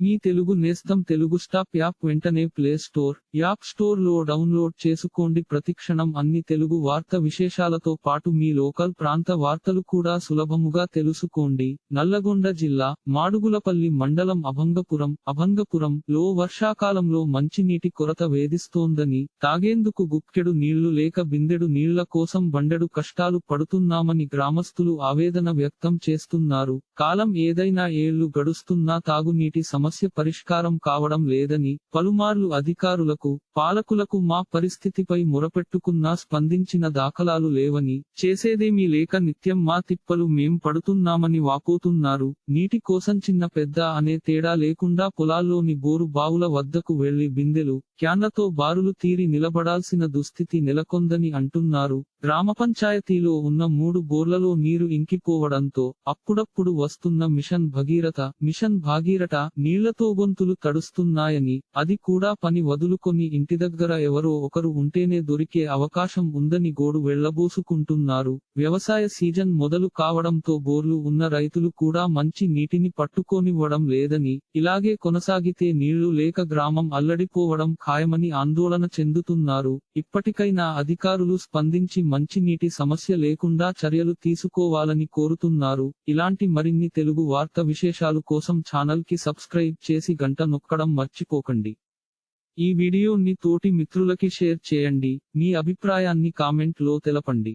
మీ తెలుగు నేస్తం Telugu stop app వెంటనే play store app స్టోర్లో డౌన్లోడ్ చేసుకోండి. ప్రతిక్షణం అన్ని తెలుగు వార్త విశేషాలతో పాటు మీ లోకల్ ప్రాంత వార్తలు కూడా సులభముగా తెలుసుకోండి. నల్లగొండ జిల్లా మాడుగులపల్లి మండలం అభంగపురం అభంగపురం లో వర్షాకాలంలో మంచినీటి కొరత వేధిస్తోందని తాగేందుకు గుక్కెడు నీళ్ళు లేక బిందెడు నీళ్ళ కోసం బండెడు కష్టాలు పడుతున్నామని గ్రామస్తులు ఆవేదన వ్యక్తం చేస్తున్నారు. కాలం ఏదైనా ఏళ్ళు గడుస్తున్నా తాగునీటి సమస్య పరిష్కారం కావడం లేదని పలుమార్లు అధికారులకు పాలకులకు మా పరిస్థితిపై మొరపెట్టుకున్నా స్పందించిన దాఖలాలు లేవని చేసేదేమీ లేక నిత్యం మా తిప్పలు మేం పడుతున్నామని వాపోతున్నారు. నీటి కోసం చిన్న పెద్ద అనే తేడా లేకుండా పొలాల్లోని బోరు బావుల వద్దకు వెళ్ళి బిందెలు క్యాన్లతో బారులు తీరి నిలబడాల్సిన దుస్థితి నెలకొందని అంటున్నారు. గ్రామ పంచాయతీలో ఉన్న మూడు బోర్లలో నీరు ఇంకిపోవడంతో అప్పుడప్పుడు వస్తున్న మిషన్ భగీరథ మిషన్ భాగీరథ నీళ్ళతో గొంతులు తడుస్తున్నాయని అది కూడా పని వదులుకొని ఇంటి దగ్గర ఎవరో ఒకరు ఉంటేనే దొరికే అవకాశం ఉందని గోడు వెళ్ళబోసుకుంటున్నారు వ్యవసాయ సీజన్ మొదలు కావడంతో బోర్లు ఉన్న రైతులు కూడా మంచి నీటిని పట్టుకోనివ్వడం లేదని ఇలాగే కొనసాగితే నీళ్ళు లేక గ్రామం అల్లడిపోవడం ఖాయమని ఆందోళన చెందుతున్నారు. ఇప్పటికైనా అధికారులు స్పందించి మంచినీటి సమస్య లేకుండా చర్యలు తీసుకోవాలని కోరుతున్నారు. ఇలాంటి మరిన్ని తెలుగు వార్త విశేషాలు కోసం ఛానల్కి సబ్స్క్రైబ్ చేసి గంట నొక్కడం మర్చిపోకండి. ఈ వీడియోని తోటి మిత్రులకి షేర్ చేయండి. మీ అభిప్రాయాన్ని కామెంట్లో తెలపండి.